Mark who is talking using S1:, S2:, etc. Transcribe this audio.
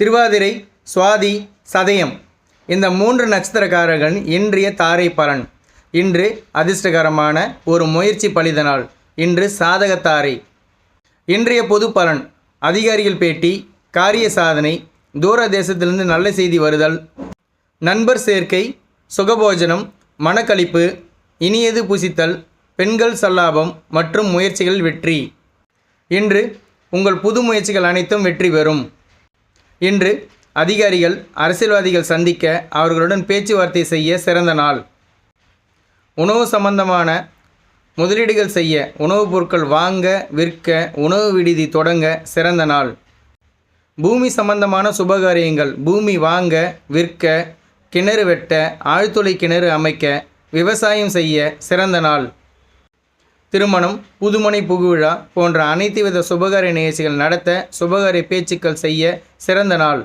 S1: திருவாதிரை சுவாதி சதயம். இந்த மூன்று நட்சத்திரக்காரர்கள் இன்றைய தாரை பலன். இன்று அதிர்ஷ்டகரமான ஒரு முயற்சி பலிதனால் இன்று சாதகத்தாரை இன்றைய பொது பலன். அதிகாரிகள் பேட்டி காரிய சாதனை தூர தேசத்திலிருந்து நல்ல செய்தி வருதல் நண்பர் சேர்க்கை சுகபோஜனம் மனக்களிப்பு இனியது புசித்தல் பெண்கள் சல்லாபம் மற்றும் முயற்சிகள் வெற்றி. இன்று உங்கள் புது முயற்சிகள் அனைத்தும் வெற்றி பெறும். இன்று அதிகாரிகள் அரசியல்வாதிகள் சந்திக்க அவர்களுடன் பேச்சுவார்த்தை செய்ய சிறந்த நாள். உணவு சம்பந்தமான முதலீடுகள் செய்ய உணவுப் பொருட்கள் வாங்க விற்க உணவு விடுதி தொடங்க சிறந்த நாள். பூமி சம்பந்தமான சுபகாரியங்கள் பூமி வாங்க விற்க கிணறு வெட்ட ஆழ்துளை கிணறு அமைக்க விவசாயம் செய்ய சிறந்த நாள். திருமணம் புதுமனை புகுவிழா போன்ற அனைத்து வித சுபகாரிய நிகழ்ச்சிகள் நடத்த சுபகாரிய பேச்சுக்கள் செய்ய சிறந்த நாள்.